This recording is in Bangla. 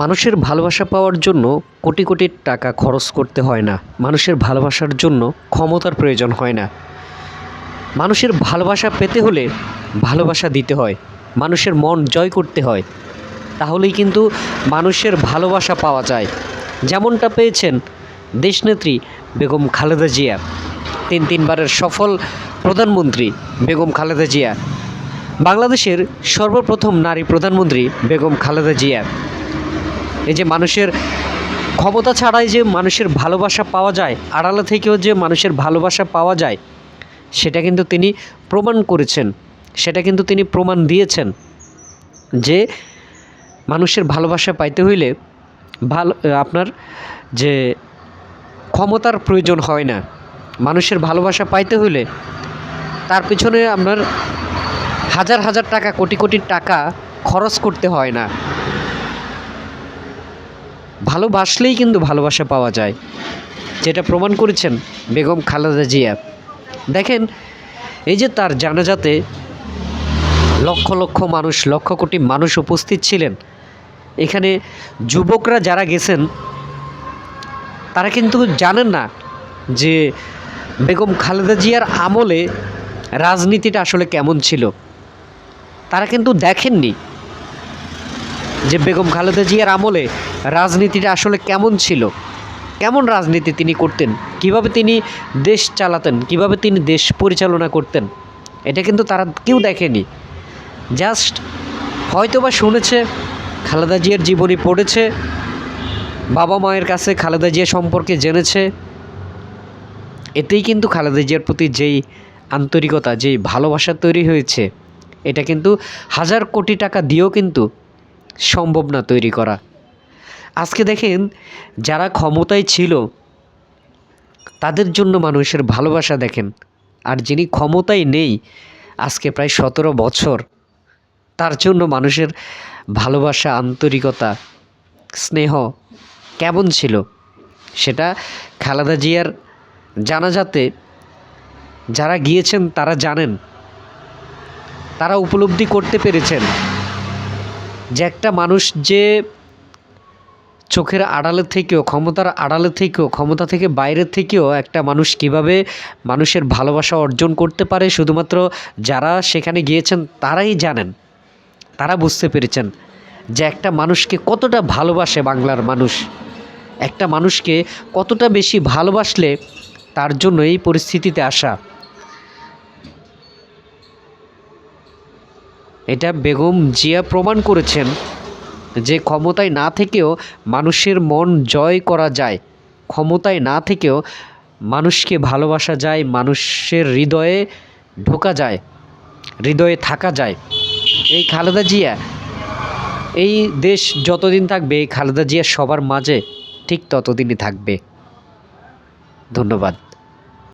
মানুষের ভালোবাসা পাওয়ার জন্য কোটি কোটি টাকা খরচ করতে হয় না। মানুষের ভালোবাসার জন্য ক্ষমতার প্রয়োজন হয় না। মানুষের ভালোবাসা পেতে হলে ভালোবাসা দিতে হয়। মানুষের মন জয় করতে হয়। তাহলেই কিন্তু মানুষের ভালোবাসা পাওয়া যায়। যেমনটা পেয়েছেন দেশনেত্রী বেগম খালেদা জিয়া, তিন তিনবারের সফল প্রধানমন্ত্রী বেগম খালেদা জিয়া, বাংলাদেশের সর্বপ্রথম নারী প্রধানমন্ত্রী বেগম খালেদা জিয়া। এই যে মানুষের ক্ষমতা ছাড়াই যে মানুষের ভালোবাসা পাওয়া যায়, আড়ালে থেকেও যে মানুষের ভালোবাসা পাওয়া যায়, সেটা কিন্তু তিনি প্রমাণ করেছেন। সেটা কিন্তু তিনি প্রমাণ দিয়েছেন যে মানুষের ভালোবাসা পাইতে হইলে ভালো, আপনার যে ক্ষমতার প্রয়োজন হয় না। মানুষের ভালোবাসা পাইতে হইলে তার পিছনে আপনার হাজার হাজার টাকা, কোটি কোটি টাকা খরচ করতে হয় না। ভালোবাসলেই কিন্তু ভালোবাসা পাওয়া যায়। যেটা প্রমাণ করেছেন বেগম খালেদা জিয়া। দেখেন, এই যে তার জানাজাতে লক্ষ লক্ষ মানুষ, লক্ষ কোটি মানুষ উপস্থিত ছিলেন। এখানে যুবকরা যারা গেছেন, তারা কিন্তু জানেন না যে বেগম খালেদা জিয়ার আমলে রাজনীতিটা আসলে কেমন ছিল। তারা কিন্তু দেখেননি। যে বেগম খালেদা জিয়ার আমলে রাজনীতিটা আসলে কেমন ছিল? কেমন রাজনীতি তিনি করতেন? কীভাবে তিনি দেশ চালাতেন? কীভাবে তিনি দেশ পরিচালনা করতেন? এটা কিন্তু তারা কেউ দেখেনি। জাস্ট হয়তোবা শুনেছে, খালেদা জিয়ার জীবনী পড়েছে, বাবা মায়ের কাছে খালেদা জিয়া সম্পর্কে জেনেছে। এতেই কিন্তু খালেদা জিয়ার প্রতি যেই আন্তরিকতা, যেই ভালোবাসা তৈরি হয়েছে, এটা কিন্তু হাজার কোটি টাকা দিয়েও কিন্তু সম্ভব না তৈরি করা। আজকে দেখেন, যারা ক্ষমতায় ছিল, তাদের জন্য মানুষের ভালোবাসা দেখেন। আর যিনি ক্ষমতায় নেই, আজকে প্রায় সতেরো বছর, তার জন্য মানুষের ভালোবাসা, আন্তরিকতা, স্নেহ কেমন ছিল? সেটা খালেদা জিয়ার জানাজাতে যারা গিয়েছেন, তারা জানেন। তারা উপলব্ধি করতে পেরেছেন। যে একটা মানুষ যে চোখের আড়ালে থেকেও, ক্ষমতার আড়ালে থেকেও, ক্ষমতা থেকে বাইরে থেকেও একটা মানুষ কীভাবে মানুষের ভালোবাসা অর্জন করতে পারে, শুধুমাত্র যারা সেখানে গিয়েছেন তারাই জানেন, তারা বুঝতে পেরেছেন যে একটা মানুষকে কতটা ভালোবাসে বাংলার মানুষ। একটা মানুষকে কতটা বেশি ভালোবাসলে তার জন্য এই পরিস্থিতিতে আসা। এটা বেগম জিয়া প্রমাণ করেছেন যে ক্ষমতায় না থেকেও মানুষের মন জয় করা যায়। ক্ষমতায় না থেকেও মানুষকে ভালোবাসা যায়, মানুষের হৃদয়ে ঢোকা যায়, হৃদয়ে থাকা যায়। এই খালেদা জিয়া, এই দেশ যতদিন থাকবে, এই খালেদা জিয়া সবার মাঝে ঠিক ততদিনই থাকবে। ধন্যবাদ।